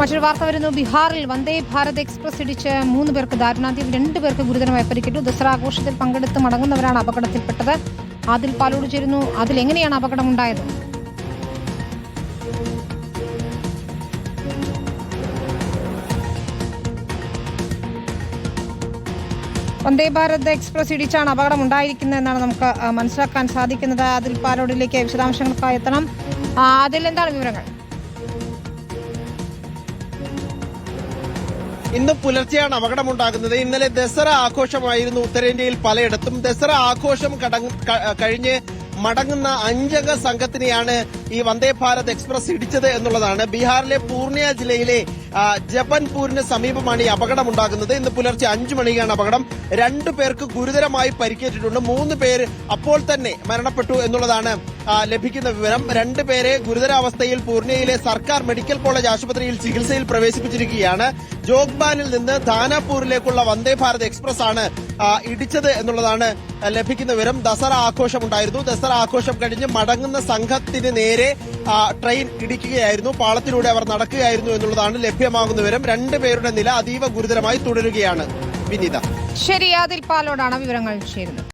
മറ്റൊരു വാർത്ത വരുന്നു ബീഹാറിൽ വന്ദേ ഭാരത് എക്സ്പ്രസ് ഇടിച്ച് മൂന്ന് പേർക്ക് ദാരുണാന്ത്യം രണ്ടു പേർക്ക് ഗുരുതരമായി പരിക്കേറ്റു. ദസറ ആഘോഷത്തിൽ പങ്കെടുത്ത് മടങ്ങുന്നവരാണ് അപകടത്തിൽപ്പെട്ടത്. അതിൽ പാലോട് ചേരുന്നു. അതിൽ എങ്ങനെയാണ് അപകടമുണ്ടായത്? വന്ദേ ഭാരത് എക്സ്പ്രസ് ഇടിച്ചാണ് അപകടം ഉണ്ടായിരിക്കുന്നത് എന്നാണ് നമുക്ക് മനസ്സിലാക്കാൻ സാധിക്കുന്നത്. അതിൽ പാലോടിലേക്ക് വിശദാംശങ്ങൾക്കായി എത്തണം. അതിൽ എന്താണ് വിവരങ്ങൾ? ഇന്ന് പുലർച്ചെയാണ് അപകടമുണ്ടാകുന്നത്. ഇന്നലെ ദസറ ആഘോഷമായിരുന്നു ഉത്തരേന്ത്യയിൽ പലയിടത്തും. ദസറ ആഘോഷം കഴിഞ്ഞ് മടങ്ങുന്ന അഞ്ചംഗ സംഘത്തിനെയാണ് ഈ വന്ദേ ഭാരത് എക്സ്പ്രസ് ഇടിച്ചത് എന്നുള്ളതാണ്. ബീഹാറിലെ പൂർണിയ ജില്ലയിലെ ജബൻപൂരിന് സമീപമാണ് ഈ അപകടം ഉണ്ടാകുന്നത് ഇന്ന് പുലർച്ചെ അഞ്ചു മണിക്കാണ് അപകടം. രണ്ടു പേർക്ക് ഗുരുതരമായി പരിക്കേറ്റിട്ടുണ്ട്. മൂന്ന് പേര് അപ്പോൾ തന്നെ മരണപ്പെട്ടു എന്നുള്ളതാണ് ലഭിക്കുന്ന വിവരം. രണ്ടുപേരെ ഗുരുതരാവസ്ഥയിൽ പൂർണിയയിലെ സർക്കാർ മെഡിക്കൽ കോളേജ് ആശുപത്രിയിൽ ചികിത്സയിൽ പ്രവേശിപ്പിച്ചിരിക്കുകയാണ്. ജോഗ്ബാനിൽ നിന്ന് ദാനാപൂരിലേക്കുള്ള വന്ദേ ഭാരത് എക്സ്പ്രസ് ആണ് ഇടിച്ചത് എന്നുള്ളതാണ് ലഭിക്കുന്ന വിവരം. ദസറ ആഘോഷമുണ്ടായിരുന്നു. ദസറ ആഘോഷം കഴിഞ്ഞ് മടങ്ങുന്ന സംഘത്തിന് നേരെ ട്രെയിൻ ഇടിക്കുകയായിരുന്നു. പാളത്തിലൂടെ അവർ നടക്കുകയായിരുന്നു എന്നുള്ളതാണ് ലഭ്യമാകുന്ന വിവരം. രണ്ടുപേരുടെ നില അതീവ ഗുരുതരമായി തുടരുകയാണ്. വിനീത. ശരി അതിൽ പാലോടാണ് വിവരങ്ങൾ ചേരുന്നത്.